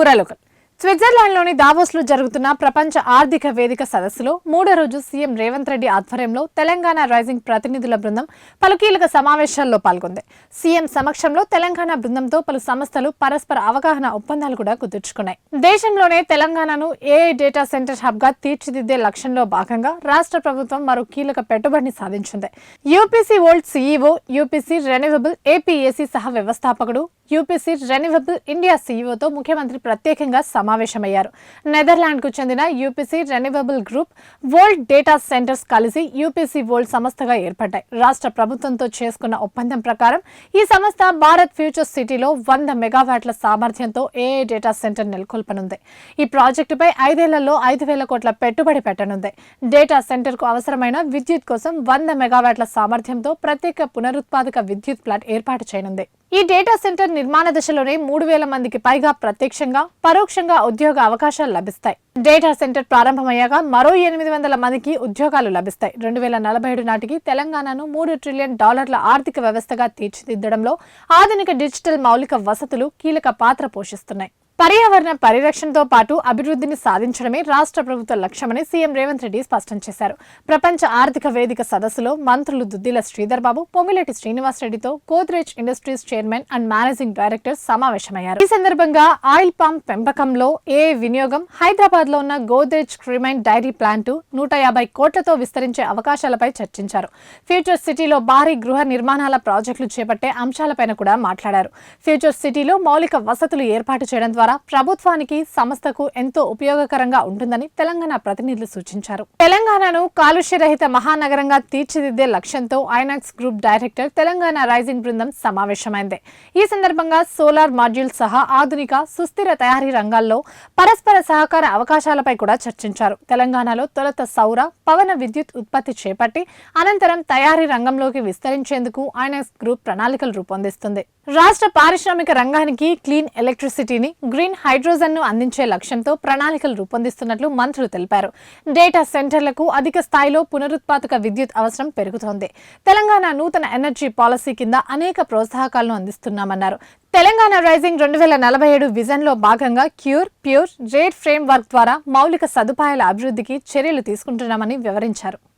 పూరాలోకల్ స్విట్జర్లాండ్లోని దావోస్లో జరుగుతున్న ప్రపంచ ఆర్థిక వేదిక సదస్సులో మూడో రోజు సీఎం రేవంత్ రెడ్డి ఆధ్వర్యంలో తెలంగాణ రైజింగ్ ప్రతినిధుల బృందం పలు కీలక సమావేశాల్లో పాల్గొంది. సీఎం సమక్షంలో తెలంగాణ బృందంతో పలు సంస్థలు పరస్పర అవగాహన ఒప్పందాలు కూడా కుదుర్చుకున్నాయి దేశంలోనే తెలంగాణను ఏఐ డేటా సెంటర్ హబ్గా తీర్చిదిద్దే లక్ష్యంలో భాగంగా రాష్ట్ర ప్రభుత్వం మరో కీలక పెట్టుబడిని సాధించింది. UPC old CEO UPC renewable APAC సహ వ్యవస్థాపకుడు యూపీసీ రెన్యూవబుల్ ఇండియా సీఈఓతో ముఖ్యమంత్రి ప్రత్యేకంగా సమావేశమయ్యారు. నెదర్లాండ్కు చెందిన UPC renewable group world data centres కలిసి యూపీసీ వరల్డ్ సంస్థగా ఏర్పడ్డాయి. రాష్ట్ర ప్రభుత్వంతో చేసుకున్న ఒప్పందం ప్రకారం ఈ సంస్థ భారత్ ఫ్యూచర్ సిటీలో వంద మెగావాట్ల సామర్థ్యంతో ఏఐ డేటా సెంటర్ నెలకొల్పనుంది. ఈ ప్రాజెక్టుపై ఐదేళ్ళలో ఐదు వేల కోట్ల పెట్టుబడి పెట్టనుంది. డేటా సెంటర్కు అవసరమైన విద్యుత్ కోసం వంద మెగావాట్ల సామర్థ్యంతో ప్రత్యేక పునరుత్పాదక విద్యుత్ ప్లాంట్ ఏర్పాటు చేయనుంది. ఈ డేటా సెంటర్ నిర్మాణ దశలోనే మూడు వేల మందికి పైగా ప్రత్యక్షంగా పరోక్షంగా ఉద్యోగ అవకాశాలు లభిస్తాయి. డేటా సెంటర్ ప్రారంభమయ్యాక మరో ఎనిమిది వందల మందికి ఉద్యోగాలు లభిస్తాయి. రెండు వేల నలభై ఏడు నాటికి తెలంగాణను మూడు ట్రిలియన్ డాలర్ల ఆర్థిక వ్యవస్థగా తీర్చిదిద్దడంలో ఆధునిక డిజిటల్ మౌలిక వసతులు కీలక పాత్ర పోషిస్తున్నాయి. పర్యావరణ పరిరక్షణతో పాటు అభివృద్ధిని సాధించడమే రాష్ట్ర ప్రభుత్వ లక్ష్యమని సీఎం రేవంత్ రెడ్డి స్పష్టం చేశారు. ప్రపంచ ఆర్థిక వేదిక సదస్సులో మంత్రులు దుద్దిల శ్రీధర్ బాబు పొంగిలేటి శ్రీనివాస్ రెడ్డితో Godrej industries chairman and managing director సమావేశమయ్యారు. ఈ సందర్భంగా ఆయిల్ పంప్ పెంపకంలో ఏ వినియోగం హైదరాబాద్లో ఉన్న గోద్రేజ్ క్రిమైన్ డైరీ ప్లాంట్ నూట యాభై కోట్లతో విస్తరించే అవకాశాలపై చర్చించారు. ఫ్యూచర్ సిటీలో భారీ గృహ నిర్మాణాల ప్రాజెక్టులు చేపట్టే అంశాలపైన కూడా మాట్లాడారు. ఫ్యూచర్ సిటీలో మౌలిక వసతులు ఏర్పాటు చేయడం ద్వారా ప్రభుత్వానికి సంస్థకు ఎంతో ఉపయోగకరంగా ఉంటుందని తెలంగాణ ప్రతినిధులు సూచించారు. తెలంగాణను కాలుష్యరహిత మహానగరంగా తీర్చిదిద్దే లక్ష్యంతో Inox group director Telangana rising బృందం సమావేశమైంది. ఈ సందర్భంగా సోలార్ మాడ్యూల్ సహా ఆధునిక సుస్థిర తయారీ రంగాల్లో పరస్పర సహకార అవకాశాలపై కూడా చర్చించారు. తెలంగాణలో తొలత సౌర పవన విద్యుత్ ఉత్పత్తి చేపట్టి అనంతరం తయారీ రంగంలోకి విస్తరించేందుకు ఐనాక్స్ గ్రూప్ ప్రణాళికలు రూపొందిస్తుంది. రాష్ట్ర పారిశ్రామిక రంగానికి క్లీన్ ఎలక్ట్రిసిటీని గ్రీన్ హైడ్రోజన్ను అందించే లక్ష్యంతో ప్రణాళికలు రూపొందిస్తున్నట్లు మంత్రులు తెలిపారు. డేటా సెంటర్లకు అధిక స్థాయిలో పునరుత్పాదక విద్యుత్ అవసరం పెరుగుతోంది. తెలంగాణ నూతన ఎనర్జీ పాలసీ కింద అనేక ప్రోత్సాహకాలను అందిస్తున్నామన్నారు. తెలంగాణ రైజింగ్ రెండు వేల నలభై ఏడు విజన్లో భాగంగా cure pure rare framework ద్వారా మౌలిక సదుపాయాల అభివృద్ధికి చర్యలు తీసుకుంటున్నామని వివరించారు.